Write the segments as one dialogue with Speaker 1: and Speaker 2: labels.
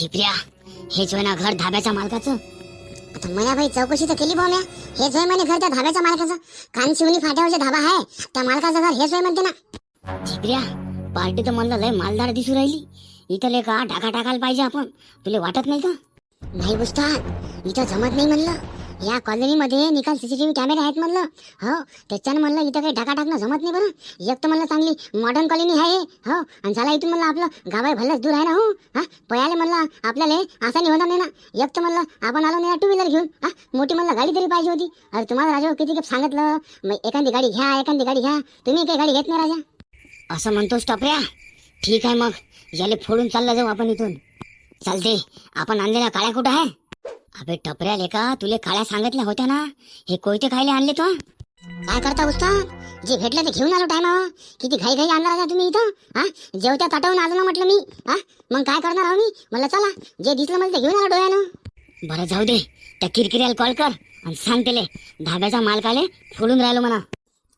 Speaker 1: झिपऱ्या. हेच होय ना घर धाब्याच्या मालकाचं. आता भाई चौकशी तर केली भाऊ म्या. हेच होय म्हणे घर त्या धाब्याच्या मालकाचं. कानशिवनी फाट्यावरचा धाबा आहे त्या मालकाचं घर हेच होय म्हणते ना. झिपऱ्या पार्टी तर म्हणलं लय मालदार दिसू राहिली. इथं लय का ढाका टाकायला पाहिजे आपण. तुला वाटत नाही का? नाही बुसतात इथं जमत नाही म्हणलं. या कॉलनीमध्ये निकाल सीसीटीव्ही कॅमेरे आहेत म्हणलं. हो त्याच्यानं म्हणलं इथं काही ढाका टाकणं जमत नाही बरं. एक तर म्हणलं चांगली मॉडर्न कॉलनी आहे. हो आणि झाला इथून म्हणलं आपलं गावाय भल्लच दूर आहे ना हो. हा पयाले म्हणलं आपल्याला आसानी होणार नाही ना. एक तर म्हणलं आपण आलो नाही टू व्हीलर घेऊन. हा मोठी म्हणलं गाडी तरी पाहिजे होती. अरे तुम्हाला राजा हो, किती खेप सांगितलं. मग एखादी गाडी घ्या एखादी गाडी घ्या. तुम्ही काही गाडी घेत नाही राजा. असं म्हणतोस टपऱ्या? ठीक आहे मग. याले फोडून चालला जाऊ आपण इथून. चालते आपण आणलेला काळ्या कुठं आहे? अबे टपऱ्या लेका तुले काळ्या सांगितल्या होत्या ना? हे कोयते खायला आणले तो? काय करता उस्ताद? जे भेटलं ते घेऊन आलो टायमावर किती घाई घाई आणणार आहे तुम्ही इथं? हा? जेवत्या ताटावून आलो ना म्हटलं मी. हा? मग काय करणार आहो मी? मला चला जे दिसलं मला ते घेऊन आलो डोळ्यानं. बरं जाऊ दे. त्या किरकिऱ्याला कॉल कर आणि सांग त्याले धाब्याचा मालकाले फोडून राहिलो म्हणा.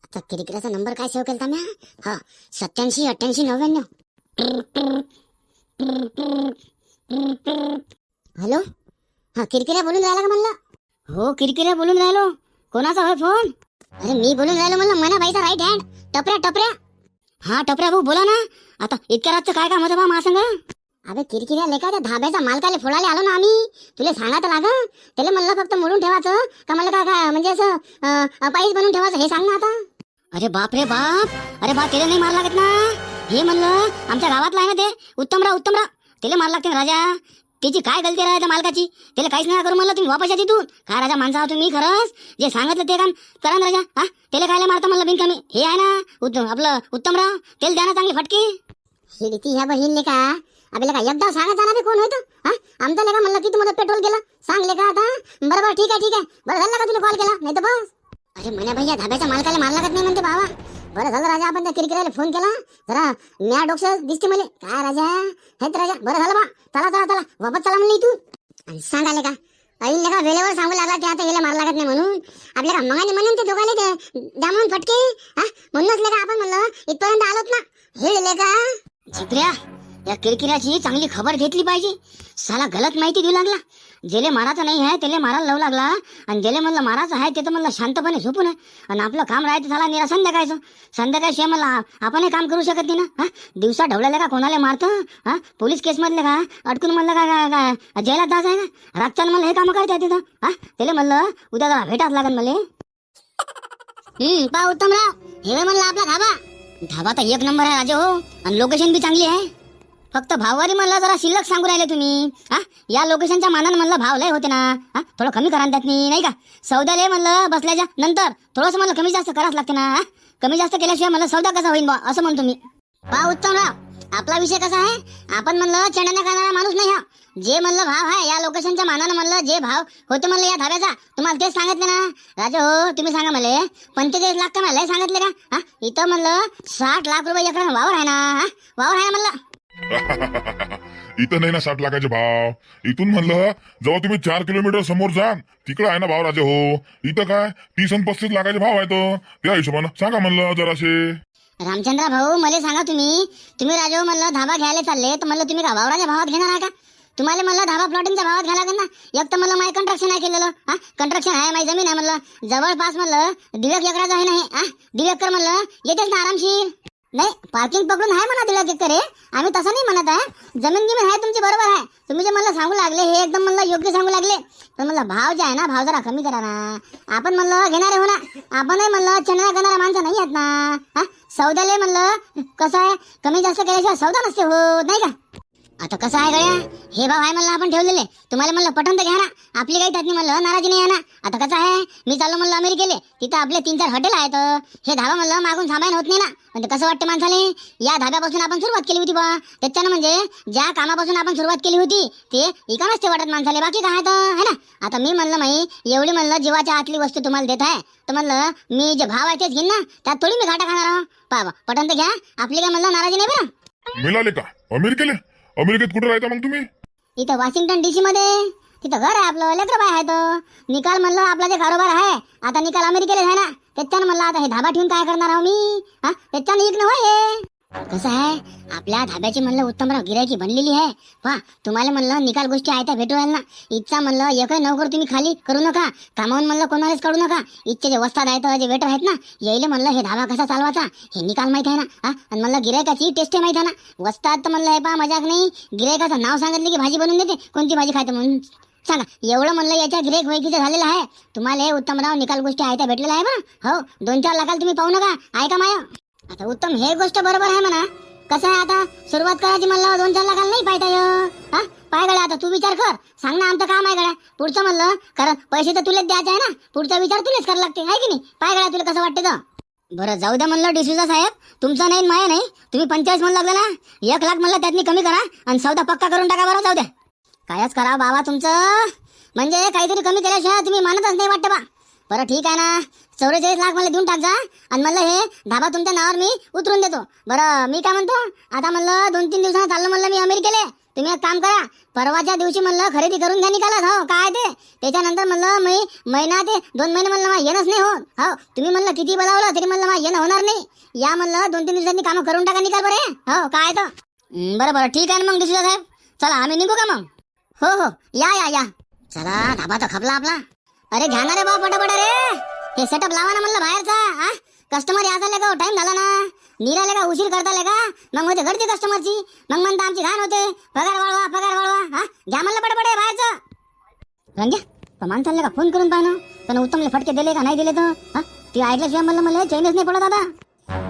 Speaker 1: आता किरकिऱ्याचा नंबर काय सेव्ह केला म्या हा? सत्याऐंशी अठ्ठ्याऐंशी नव्याण्णव. हॅलो? हा किरकिऱ्या बोलून राहिला का म्हणलं? हो किरकिऱ्या बोलून राहिलो. कोणाचा होय फोन? अरे मी बोलून राहिलो म्हणलं मना बाईचा राईट हँड टपऱ्या टपऱ्या. हा टपऱ्या भाऊ बोला ना. आता इतक्या रातचं काय काम होतं बा मासंग अबे किरकिऱ्या लेका त्या धाब्याच्या मालकाले फोडायला आलो ना आम्ही. तुला सांगायचं लाग त्याला म्हणलं फक्त मोडून ठेवायचं. का मला काय काय म्हणजे असं अपाईज बनवून ठेवायचं हे सांग ना आता. अरे बाप रे बाप. अरे बाप त्याला नाही मार लागत ना. हे म्हणलं आमच्या गावातला आहे ना ते? उत्तमराव उत्तमराव. त्याला मार लागते राजा. त्याची काय गलती राहते मालकाची? त्याला काहीच नाही करू म्हणलं तुम्ही वापस या तिथून. काय राजा माणसा आहो तुम्ही खरंच? जे सांगितलं ते काम करा ना राजा. हा? त्याला खायला मारता म्हणलं बिनकमी? हे आहे ना उत्तम आपलं उत्तमराव त्याला द्या ना चांगली फटके. ही रीती ह्या बहिणले का आपल्याला का एकदा सांगायचा ना कोण होतं हा? आमचा लेका म्हणलं की तुम्हाला पेट्रोल गेलं सांगले का आता. बरोबर ठीक आहे ठीक आहे. बरं झालं का तुला कॉल केला? नाही तर बस. अरे म्हणे भैया धाब्याच्या मालकाला मारला लागत नाही म्हणते बाबा. बरं झालं राजा आपण त्या किरकिराला फोन केला. जरा म्या डोक्यात दिसते मला. काय राजा? हेच राजा बरं झालं बा. चला चला चला. वापस चला म्हणलं तू आणि सांगाले का? अहिल का वेळेवर सांगू लागला की आता याला मार लागत नाही म्हणून? आपल्याला मगाने म्हणून ते दोघाले ते द्या म्हणून फटके? हा? म्हणूनच लेका आपण म्हणलं इथपर्यंत आलोत ना. हे लेका झिपऱ्या या किरकिऱ्याची चांगली खबर घेतली पाहिजे. साला गलत माहिती देऊ लागला. जेले मारायचं नाही आहे त्याला मारायला लावू लागला. आणि जेले म्हणलं मारायचं आहे ते तर म्हणलं शांतपणे झोपून. आहे आणि आपलं काम राहायचं झाला निरा संध्याकाळचं. संध्याकाळशिवाय मला आपणही काम करू शकत नाही ना? हा? दिवसा ढवळ्याला का कोणाला मारतं? हा? पोलीस केसमधले का? अटकून म्हणलं का काय काय जेलात जायचं आहे ना रातच्यानं मला हे कामं करता तिथं. हा? त्याला म्हणलं उद्या जरा भेटाच लागेल मला. पा उत्तमराव. हे म्हणलं आपला धाबा. धाबा तर एक नंबर आहे राजे हो. आणि लोकेशन बी चांगली आहे. फक्त भाववारी म्हणलं जरा शिल्लक सांगू राहिले तुम्ही. हा? या लोकेशनच्या मानानं म्हणलं भाव लय होते ना. हा? थोडं कमी करा त्यात त्यातनी नाही का? सौद्याले म्हणलं बसल्याच्या नंतर. थोडंसं म्हणलं कमी जास्त करावंच लागते ना हा? कमी जास्त केल्याशिवाय मला सौदा कसा होईल बा असं म्हणतो मी पा उत्तमराव आपला विषय कसा आहे? आपण म्हणलं चेंड्याने करणारा माणूस नाही हा. जे म्हणलं भाव आहे या लोकेशनच्या मानानं म्हणलं जे भाव होते म्हणलं या धाब्याचा तुम्हाला तेच सांगितले ना? राजा हो तुम्ही सांगा मला पंचेचाळीस लाख का मला सांगितले का? हा? इथं म्हणलं साठ लाख रुपये एकर वावर आहे ना हा? वावर आहे म्हणलं.
Speaker 2: इथं नाही ना साठ लाखाचे भाव. इथून म्हणलं जेव्हा तुम्ही चार किलोमीटर समोर जा. तिकडं आहे ना भाव राजे हो. इथं काय? तीस आणि पस्तीस लाखाचे भाव आहेत. त्या हिशोबानं सांगा म्हणलं जराशे.
Speaker 1: रामचंद्र भाऊ मला सांगा तुम्ही. तुम्ही राजा हो म्हणलं धाबा घ्यायला चालले तर म्हणलं तुम्ही का भावात घेणार आहे का? तुम्हाला म्हणलं धाबा प्लॉटिंगच्या भावात घ्यायला लागेल ना. एक तर मला माय कंट्रक्शन आहे केलेलं हा? कंट्रक्शन आहे माझी जमीन आहे म्हणलं. जवळपास म्हणलं दीड एकराचं आहे नाही हा? दीड म्हणलं येतेच ना आरामशीर? नाही पार्किंग पकडून आहे म्हणा तिला एक एकर आम्ही तसं नाही म्हणत आहे. जमीन गिमीन आहे तुमची बरोबर आहे. तुम्ही जे मला सांगू लागले हे एकदम म्हणलं योग्य सांगू लागले. पण म्हणलं भाव जे आहे ना भाव जरा कमी करा ना. आपण म्हणलं घेणारे हो ना. आपणही म्हणलं चंद्रा करणारा माणसं नाही आहेत ना. हा? सौद्याले म्हणलं कसं आहे? कमी जास्त केल्याशिवाय सौदा नसते हो नाही का? आता कसं आहे गड्या? हे भाव आहे म्हणलं आपण ठेवलेले. तुम्हाला म्हणलं पटवून तर घ्या ना. आपली काही त्यातनी म्हणलं हो, नाराजी नाही आहे ना. आता कसं आहे? मी चाललो म्हणलं अमेरिकेले. तिथं आपले तीन चार हॉटेल आहेत. हे धाबा म्हणलं मागून थांबायला होत नाही ना. म्हणजे कसं वाटतं माणसाले? या धाब्यापासून आपण सुरुवात केली होती बा. त्याच्यानं म्हणजे ज्या कामापासून आपण सुरुवात केली होती ते इकामच ते वाटत माणसाले. बाकी काय तर? है ना? आता मी म्हणलं माही एवढी म्हणलं जीवाच्या आतली वस्तू तुम्हाला देत आहे. तर म्हणलं मी जे भाव आहे तेच घेईन ना. त्यात थोडी मी घाटा खाणार आहो. पा पटन तर घ्या. आपली काय म्हणलं नाराजी नाही बरं?
Speaker 2: मिळाले का? अमेरिकेले? अमेरिकेत कुठे राहता मग तुम्ही?
Speaker 1: इथं वॉशिंग्टन डीसी मध्ये. तिथं घर आहे आपलं लेकर बाय आहे तो. निकाल म्हणलं आपला जे कारोबार आहे आता निकाल अमेरिकेला आहे ना त्याच्यानं म्हणलं आता हे धाबा ठेवून काय करणार आहो मी? हा त्याच्यानं एक होय हे. कसं आहे? आपल्या धाब्याची म्हणलं उत्तमराव गिरायकी बनलेली आहे. वा तुम्हाला म्हणलं निकाल गोष्टी आयत्या भेटू राहिल ना. इच्छा म्हणलं एकही नोकर तुम्ही खाली करू नका. कामावून म्हणलं कोणालाच काढू नका. इच्छे जे वस्ताद आहेत जे वेटर आहेत ना यायले म्हणलं हे धाबा कसा चालवायचा? हे निकाल माहीत आहे ना? हा? आणि म्हणलं गिरायकाची टेस्ट माहीत आहे ना? वस्ताद तर म्हणलं हे पा मजाक नाही. गिरायकाचं नाव सांगितलं की भाजी बनवून देते. कोणती भाजी खायचं म्हणून? सांगा. एवढं म्हणलं याच्या गिरेक वैकीचं झालेलं आहे. तुम्हाला हे उत्तमराव निकाल गोष्टी आहे त्या भेटलेल्या आहे बा हो दोन चार लाखाला तुम्ही पाहू नका. ऐका माया? आता उत्तम हे गोष्ट बरोबर आहे म्हणा. कसं आहे आता? सुरुवात करायची म्हणलं दोन चार लाखाला नाही पाहिजे. हा? पाय गड्या आता तू विचार कर. सांग ना आमचं काम आहे गड्या. पुढचं म्हणलं कारण पैसे तर तुलाच द्यायचे आहे ना. पुढचा विचार तुलाच करायला लागते आहे की नाही? पाय गड्या तुला कसं वाटतं तर? बरं जाऊ द्या म्हणलं डिसिजा साहेब. तुमचा नाही माया नाही. तुम्ही पंचेचाळीस म्हणलं लागलं ना. एक लाख म्हणलं त्यातनी कमी करा. आणि सौदा पक्का करून टाका बरं जाऊ द्या. कायच करा बाबा तुमचं. म्हणजे काहीतरी कमी केल्याशिवाय तुम्ही मानतच नाही वाटतं बा. बरं ठीक आहे ना. चौवेचाळीस लाख मला देऊन टाक जा. आणि म्हणलं हे धाबा तुमच्या नावावर मी उतरून देतो. बरं मी काय म्हणतो? आता म्हणलं दोन तीन दिवसानं चाललं म्हणलं मी अमेरिकेले. तुम्ही एक काम करा. परवाच्या दिवशी म्हणलं खरेदी करून घ्या निकालात. हो काय ते? त्याच्यानंतर म्हणलं मी महिना ते दोन महिने म्हणलं मला येणंच नाही होत. हो तुम्ही म्हणलं किती बोलावलं तरी म्हणलं मला येणं होणार नाही. या म्हणलं दोन तीन दिवसांनी कामं करून टाका निकाल बरे हो. काय तर बरं बरं ठीक आहे ना मग डिसिजन साहेब. चला आम्ही निघू का मग? हो हो या या या. चला धाबा तर खपला आपला. अरे घ्या ना रे बा पटापट रे. हे सेटअप लावा ना म्हणलं बाहेरचा हा कस्टमर या झाले का हो? टाइम झाला ना. निराले का? उशीर करताले का? मग होते घरची कस्टमरची मग म्हणता आमची घाण होते. पगार वाढवा पगार वाढवा हा घ्या म्हणलं पटापट हे बाहेरचं. रंग्या तर माणसाला का? फोन करून पाहिलं. त्यानं उत्तमले फटके दिले का? नाही दिले तर हा ती ऐकल्याशिवाय म्हणलं मला चैनच नाही पडत आता.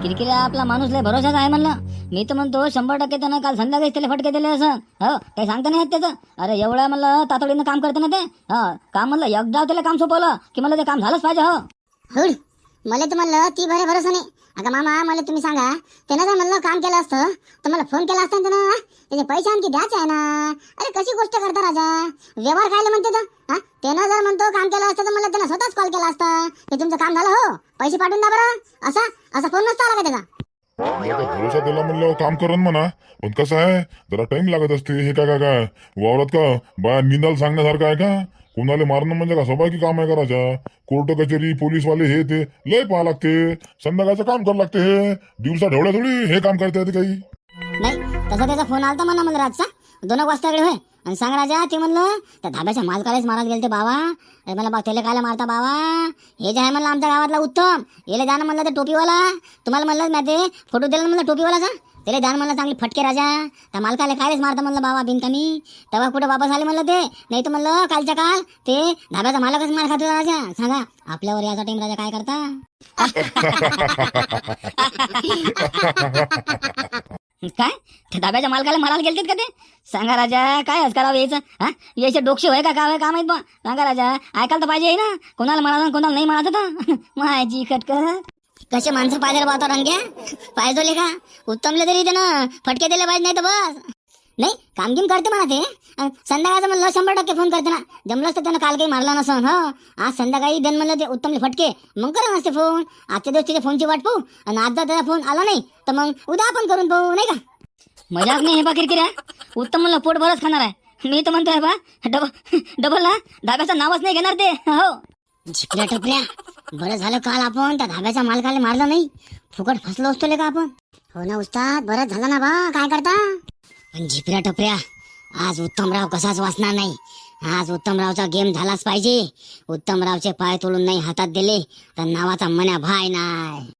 Speaker 3: किरकिरा आपला माणूस लय भरोसाच आहे म्हणलं. मी तर म्हणतो शंभर टक्के त्यानं काल संध्याकाळी त्याला फटके दिले असं. हो काही सांगता नाही त्याचं. अरे एवढं म्हणलं तातडीनं काम करते ना ते. हा काम म्हणलं एकदा त्याला काम सोपवलं की मला ते काम झालंच पाहिजे हो.
Speaker 1: मला तर म्हणलं ती भरे भरोसा नाही. अगं मामा मला तुम्ही सांगा त्यानं जर म्हणलं काम केलं असतं तर मला फोन केला असता ना त्यानं त्याचे पैसे आणखी द्यायचे आहे ना? अरे कशी गोष्ट करता राजा? व्यवहार खायला म्हणते तर हा? त्यानं जर म्हणतो काम केलं असतं तर मला त्यानं स्वतःच कॉल केला असता. की तुमचं काम झालं हो? पैसे पाठवून द्या बरं. असा असा फोन नसता आला का त्याचा?
Speaker 2: भरोसा दिला म्हणलं काम करण म्हणा. पण कसं आहे जरा टाइम लागत असते हे काय काय काय? वावरात का? बा निंदाल सांगण्यासारखं आहे का? कोणाला मारणं म्हणजे का? स्वाभाविक काम आहे करायचं कोर्ट कचेरी पोलीसवाले हे ते लय पाहा लागते. संध्याकाळचं काम करावं लागते हे. दिवसा ढवळ्या थोडी हे काम करता येते काही.
Speaker 1: नाही तसा त्याचा फोन आलता म्हणा मला रातचा. दोन एक वाजता होय. आणि सांग राजा ते म्हणलं त्या धाब्याच्या मालकालाच मारत गेले ते बाबा. अरे मला बा त्याला कायला मारता बाबा? हे जे आहे म्हणलं आमच्या गावातला उत्तम. याला ना म्हणलं ते टोपीवाला. तुम्हाला म्हणलं ना ते फोटो दिला म्हणलं टोपीवालाचा? त्याला द्या ना म्हणलं चांगली फटके राजा. त्या मालकाला कायच मारता म्हणलं बाबा बिनकामी. तेव्हा कुठं वापस आले म्हणलं ते? नाही तर म्हणलं कालच्या काल ते धाब्याचा मालकच मार खातो राजा. सांगा आपल्यावर याचा टाइम राजा काय करता?
Speaker 3: काय? त्या धाब्याच्या मालकाला मारायला गेलतेत का ते? सांगा राजा काय करावं यायचं हा? यायचे डोक्षे होय का? काय काम का माहीत बा सांगा राजा ऐकायला तर पाहिजे ना. कोणाला म्हणाला कोणाला नाही म्हणायचं तर. माझी खटकर
Speaker 1: कसे माणसं पाहिजे बाबा रंग्या पाहिजे का? उत्तमले तरी त्यानं फटके दिले पाहिजे नाही तर बस. नाही कामगिम करते म्हणा ते. संध्याकाळचं म्हणलं शंभर टक्के फोन करते ना. जमलंच तर त्यानं काल काही मारला नसन हो? आज संध्याकाळी दन म्हणलं ते उत्तमले फटके. मग करा नसते फोन. आजच्या दिवस तिथे फोनची वाट पाहू. आणि आज जर त्याचा फोन आला नाही तर मग उद्या आपण करून पाहू नाही का?
Speaker 3: मजाक नाही हे बा किरकिरा उत्तम म्हणलं पोट भरच खाणार आहे. मी तर म्हणतोय बा डबल डबल ना धाब्याचं नावच नाही घेणार ते हो?
Speaker 1: झिकल्या टपल्या बरं झालं काल आपण त्या धाब्याच्या मालकाला मारलं नाही. फुकट फसलो असतो का आपण? हो ना उस्ताद बरं झालं ना बा. काय करता? पण झिपऱ्या टपऱ्या आज उत्तमराव कसाच वाचणार नाही? आज उत्तमरावचा गेम झालाच पाहिजे. उत्तमरावचे पाय तोडून नाही हातात दिले तर नावाचा मन्या भाय नाही.